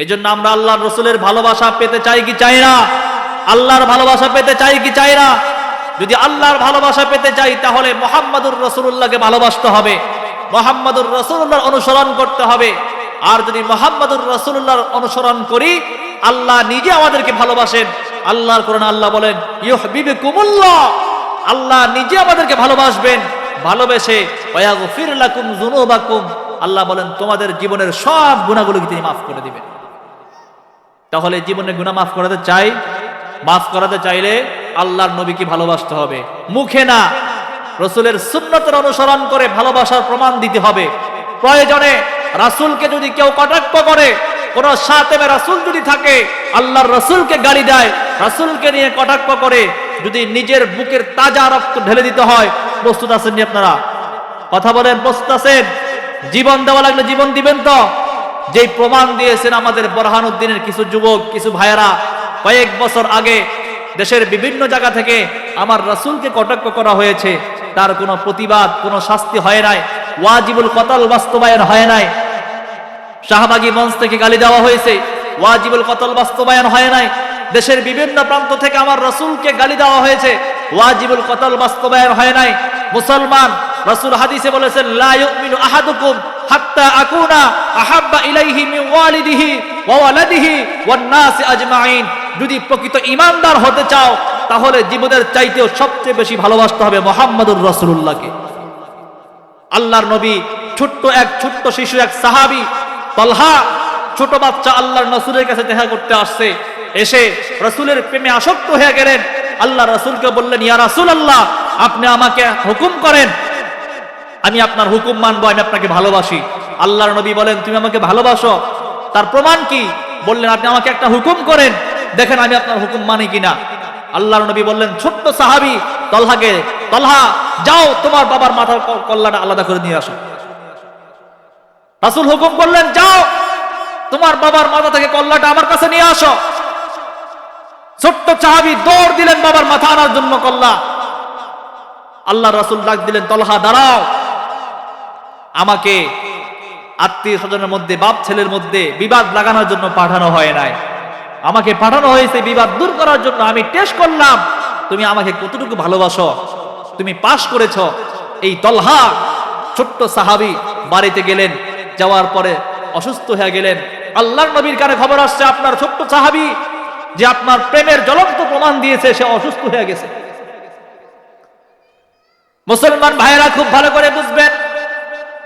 এই জন্য আমরা আল্লাহর রসুলের ভালোবাসা পেতে চাই কি চাই না? আল্লাহর ভালোবাসা পেতে চাই কি চাই না? যদি আল্লাহর ভালোবাসা পেতে চাই, তাহলে মোহাম্মদুর রসুল্লাহকে ভালোবাসতে হবে। মোহাম্মদুর রসুল্লাহর অনুসরণ করতে হবে। আর যদি মোহাম্মদুর রসুল্লাহর অনুসরণ করি, আল্লাহ নিজে আমাদেরকে ভালোবাসেন। আল্লাহর কোরআন আল্লাহ বলেন ইউহবিবে কুমুল্লাহ আল্লাহ নিজে আমাদেরকে ভালোবাসবেন। ভালোবেসে লাকুম আল্লাহ বলেন, তোমাদের জীবনের সব গুনাহগুলোকে তিনি মাফ করে দিবেন। তাহলে জীবনে গুনাহ মাফ করাতে চাই, মাফ করাতে চাইলে আল্লাহর নবীকে ভালোবাসতে হবে। মুখে না, রসুলের সুন্নতের অনুসরণ করে ভালোবাসার প্রমাণ দিতে হবে। প্রয়োজনে রাসুলকে যদি কেউ কটাক্ষ করে, কোন সাতেমে রাসূল যদি থাকে, আল্লাহর রসুলকে গালি দেয়, রাসূলকে নিয়ে কটাক্ষ করে, যদি নিজের বুকের তাজা রক্ত ঢেলে দিতে হয়, প্রস্তুত আছেন আপনারা? কথা বলেন, প্রস্তুত আছেন? জীবন দেওয়া লাগলে জীবন দিবেন তো? যেই প্রমাণ দিয়েছেন আমাদের বরহানুদ্দিনের কিছু যুবক, কিছু ভাইয়েরা, কয়েক বছর আগে দেশের বিভিন্ন জায়গা থেকে আমার রাসূলকে কটাক্ষ করা হয়েছে। তার কোনো প্রতিবাদ, কোনো শাস্তি হয় নাই, ওয়াজিবুল কতল বাস্তবায়ন হয় নাই। শাহবাগী মঞ্চ থেকে গালি দেওয়া হয়েছে, ওয়াজিবুল কতল বাস্তবায়ন হয় নাই। দেশের বিভিন্ন প্রান্ত থেকে আমার রসুলকে গালি দেওয়া হয়েছে, ওয়াজিবুল কতল বাস্তবায়ন হয় নাই। মুসলমান রসুল হাদিসে বলেছেন, লা ইউমিনু আহাদুকুম। হাত্তা আকুনা আহাব্বা ইলাইহি মিন ওয়ালিদিহি ওয়া ওয়ালাদিহি ওয়ান নাসি আজমাইন। যদি প্রকৃত ঈমানদার হতে চাও, তাহলে জীবনের চাইতেও সবচেয়ে বেশি ভালোবাসতে হবে মোহাম্মদুর রাসূলুল্লাহকে। আল্লাহর নবী ছোট্ট এক ছোট্ট শিশু, এক সাহাবী, তলহা, ছোট বাচ্চা আল্লাহর রসুলের কাছে দেখা করতে আসছে। এসে রসুলের প্রেমে আসক্ত হয়ে গেলেন। আল্লাহ রসুলকে বললেন, ইয়া রাসূল আল্লাহ আপনি আমাকে হুকুম করেন আমি আপনার হুকুম মানবো, আমি আপনাকে ভালোবাসি। আল্লাহর নবী বলেন, তুমি আমাকে ভালোবাসো। তার প্রমাণ কি? বললেন, আপনি আমাকে একটা হুকুম করেন। দেখেন, আমি আপনার হুকুম মানি কিনা। আল্লাহর নবী বললেন, ছোট্ট সাহাবি, তলহাকে, তলহা, যাও, তোমার বাবার মাথার কল্লাটা আলাদা করে নিয়ে আসো। রাসূল হুকুম করলেন, যাও, তোমার বাবার মাথা থেকে কল্লাটা আমার কাছে নিয়ে আসো। ছোট্ট সাহাবি দৌড় দিলেন বাবার মাথা আনার জন্য কল্লা। আল্লাহ রাসুল ডাক দিলেন, তলহা, দাঁড়াও। আমাকে আত্মীয় স্বজনের মধ্যে, বাপ ছেলের মধ্যে বিবাদ লাগানোর জন্য পাঠানো হয় নাই। আমাকে পাঠানো হয়েছে বিবাদ দূর করার জন্য। আমি টেস্ট করলাম, তুমি আমাকে কতটুকু ভালোবাসো? তুমি পাশ করেছ। এই তলহা ছোট্ট সাহাবি বাড়িতে গেলেন, যাওয়ার পরে অসুস্থ হয়ে গেলেন। আল্লাহর নবীর কানে খবর আসছে, আপনার ছোট্ট সাহাবি যে আপনার প্রেমের জ্বলন্ত প্রমাণ দিয়েছে, সে অসুস্থ হয়ে গেছে। মুসলমান ভাইয়েরা খুব ভালো করে বুঝবেন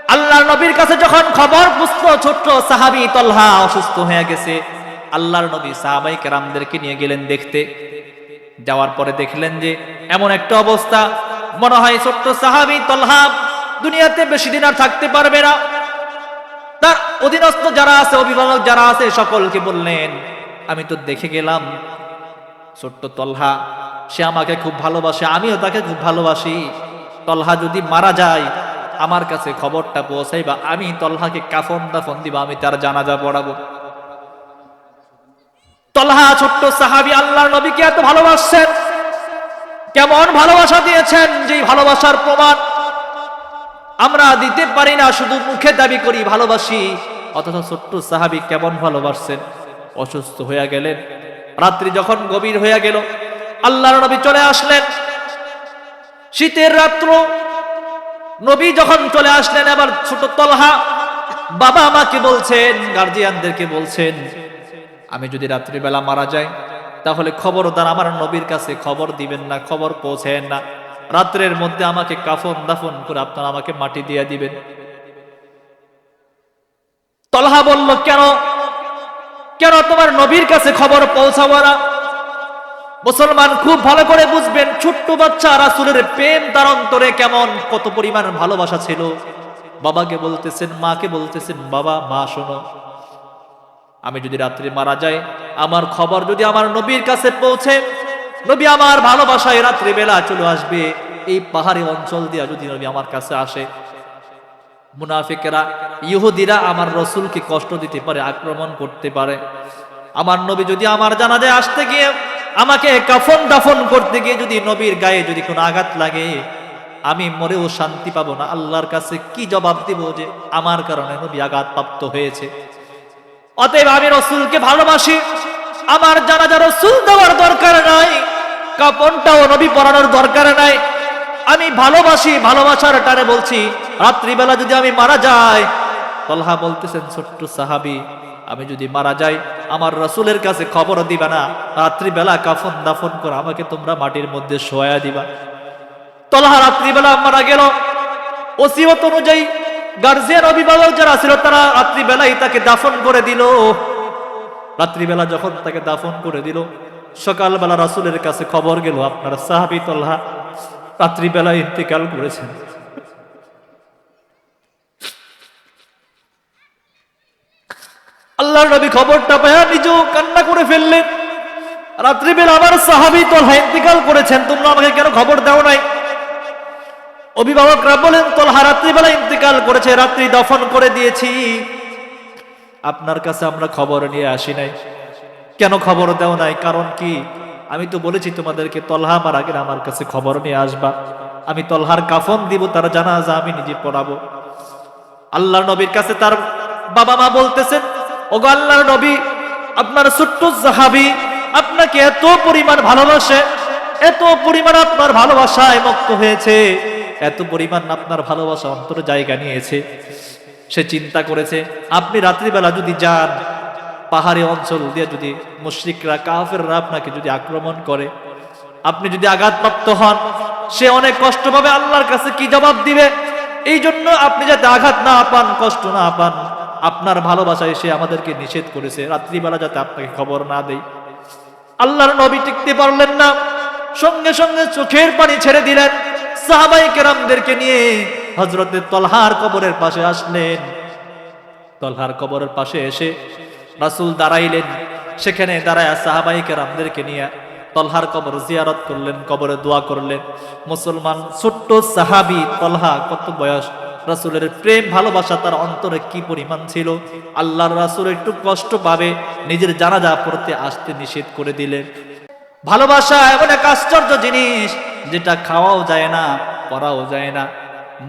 আল্লাহর নবীর কাছে যখন খবর পুষ্ট ছোট্ট সাহাবি তলহা অসুস্থ হয়ে গেছে। আল্লাহর নবী সাহাবাই কেরামদেরকে নিয়ে গেলেন দেখতে। যাওয়ার পরে দেখলেন যে, এমন একটা অবস্থা। মনে হয় ছোট্ট সাহাবি তলহা দুনিয়াতে বেশি দিন আর থাকতে পারবে না। তার অধীনস্থ যারা আছে, অভিভাবক যারা আছে, সকলকে বললেন, আমি তো দেখে গেলাম, ছোট্ট তলহা, সে আমাকে খুব ভালোবাসে, আমিও তাকে খুব ভালোবাসি। তলহা যদি মারা যায় আমার কাছে খবরটা পৌঁছাইবা, আমি তলহাকে কাফন দাফন দিবা, আমি তার জানাজা পড়াবো। তলহা ছোট্ট সাহাবি আল্লাহর নবীকে এত ভালোবাসছেন, কেমন ভালোবাসা দিয়েছেন যে ভালোবাসার প্রমাণ আমরা দিতে পারি না, শুধু মুখে দাবি করি, ভালোবাসি। অথচ ছোট্ট সাহাবি কেমন ভালোবাসছেন, অসুস্থ হয়ে গেলেন, রাত্রি যখন গভীর হয়ে গেল, আল্লাহর নবী চলে আসলেন। শীতের রাত্র নবী যখন চলে আসলেন আবার ছোট তলহা বাবা আমাকে বলছেন গার্জিয়ানদেরকে বলছেন, আমি যদি রাত্রিবেলা মারা যাই, তাহলে খবরদার আমার নবীর কাছে খবর দিবেন না, খবর পৌঁছেন না। রাত্রের মধ্যে আমাকে কাফন দাফন করে আপনারা আমাকে মাটি দিয়ে দিবেন। তলহা বলল, কেন? কেন তোমার নবীর কাছে খবর পৌঁছাবো না? মুসলমান খুব ভালো করে বুঝবেন, ছোট্ট বাচ্চা রাসুলের প্রেম তার অন্তরে কেমন, কত পরিমাণ ভালোবাসা ছিল। বাবাকে বলতেছেন, মাকে বলতেছেন, বাবা, মা, শোনো, আমি যদি রাত্রে মারা যাই, আমার খবর যদি আমার নবীর কাছে পৌঁছে, নবী আমার ভালোবাসায় রাত্রি বেলা চলে আসবে, এই পাহাড়ি অঞ্চল দিয়া যদি নবী আমার কাছে আসে। মুনাফিকেরা, ইহুদিরা আমার রসুলকে কষ্ট দিতে পারে, আক্রমণ করতে পারে। আমার নবী যদি আমার জানাজায় আসতে গিয়ে আমাকে কাফন দাফন করতে গিয়ে যদি নবীর গায়ে যদি কোনো আঘাত লাগে, আমি মরেও শান্তি পাবো না। আল্লাহর কাছে কি জবাব দিব যে আমার কারণে নবী আঘাত প্রাপ্ত হয়েছে? অতএব আমি রসুলকে ভালোবাসি। আমার জানা যা রসুল দেওয়ার দরকার নাই। কাপনটাও নবী পরানোর দরকার নাই। আমি ভালোবাসি, ভালোবাসার টানে বলছি, রাত্রিবেলা যদি আমি মারা যাই, তলহা বলতেছেন, ছোট্ট সাহাবি, আমি যদি মারা যাই আমার রসুলের কাছে খবর দিবা না। রাত্রিবেলা কাফন দাফন করে আমাকে তোমরা মাটির মধ্যে শোয়া দিবা। তলহা রাত্রিবেলা মারা গেল। ওসিয়ত অনুযায়ী গার্জিয়ান অভিভাবক যারা ছিল, তারা রাত্রিবেলাই তাকে দাফন করে দিল। রাত্রিবেলা যখন তাকে দাফন করে দিল, সকালবেলা রাসুলের কাছে খবর গেল, আপনার সাহাবি তল্হা রাত্রিবেলা ইন্তেকাল করেছেন। আল্লাহর নবী খবরটা পায়া নিজেও কান্না করে ফেললেন। রাত্রিবেলা আমার সাহাবি তল্হা ইন্তেকাল করেছেন, তোমরা আমাকে কেন খবর দাও নাই? অভিভাবকরা বলেন, তলহা রাত্রিবেলা ইন্তেকাল করেছে, রাত্রি দফন করে দিয়েছি। আপনার কাছে আমরা খবর নিয়ে আসি নাই। কেন খবর দেও নাই? কারণ কি? আমি তো বলেছি তোমাদেরকে, তলহা আমার আগে আমার কাছে খবর নিয়ে আসবা। আমি তলহার কাফন দিব, তার জানাজা আমি নিজে পড়াবো। আল্লাহর নবীর কাছে তার বাবা মা বলতেছেন ওগো আল্লাহর নবী, আপনার ছোট্ট জাহাবি আপনাকে এত পরিমাণ ভালোবাসে, এত পরিমাণ আপনার ভালোবাসায় মুক্ত হয়েছে, এত পরিমাণ আপনার ভালোবাসা অন্তর জায়গা নিয়েছে। সে চিন্তা করেছে, আপনি রাত্রিবেলা যদি যান, পাহাড়ি অঞ্চল দিয়ে যদি মুশ্রিকরা, কাফেররা আপনাকে যদি আক্রমণ করে, আপনি যদি আঘাতপ্রাপ্ত হন, সে অনেক কষ্ট পাবে, আল্লাহর কাছে কি জবাব দিবে? এই জন্য আপনি যাতে আঘাত না পান, কষ্ট না পান আপনার ভালোবাসায় সে আমাদেরকে নিষেধ করেছে। রাত্রিবেলা যাতে আপনাকে খবর না দেয় আল্লাহর নবী টিকতে পারলেন না। সঙ্গে সঙ্গে চোখের পানি ছেড়ে দিলেন। সাহাবাই কেরামদেরকে নিয়ে হজরতের তলহার কবরের পাশে আসলেন। তলহার কবরের পাশে এসে রাসুল দাঁড়াইলেন। সেখানে দাঁড়ায় সাহাবাই কেরামদেরকে নিয়ে তলহার কবর জিয়ারত করলেন, কবরে দোয়া করলেন। মুসলমান ছোট্ট সাহাবি তলহা কত বয়স? রাসুলের প্রেম, ভালোবাসা তার অন্তরে কি পরিমাণ ছিল? আল্লাহর রাসুল একটু কষ্ট পাবে, নিজের জানাজা পড়তে আসতে নিষেধ করে দিলেন। ভালোবাসা এমন এক আশ্চর্য জিনিস, যেটা খাওয়াও যায় না, পড়াও যায় না,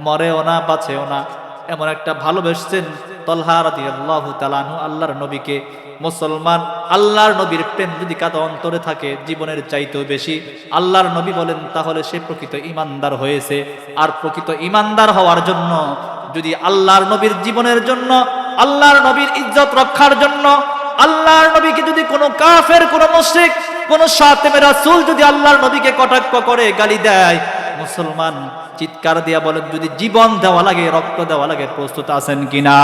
মরেও না, বাঁচেও না। এমন একটা ভালোবেসছেন আল্লাহর নবীকে, মুসলমান আল্লাহর নবীর প্রেম যদি কাতো অন্তরে থাকে, জীবনের চাইতেও বেশি, আল্লাহর নবী বলেন, তাহলে সে প্রকৃত ইমানদার হয়েছে। আর প্রকৃত ইমানদার হওয়ার জন্য, যদি আল্লাহর নবীর জীবনের জন্য, আল্লাহর নবীর ইজ্জত রক্ষার জন্য, আল্লাহর নবীকে যদি কোনো কাফের, কোনো মুশরিক, কোন সাতেমে রাসূল যদি আল্লাহর নবীকে কটাক্ষ করে, গালি দেয় মুসলমান চিৎকার দিয়া বলেন যদি জীবন দেওয়া লাগে রক্ত দেওয়া লাগে প্রস্তুত আছেন কিনা?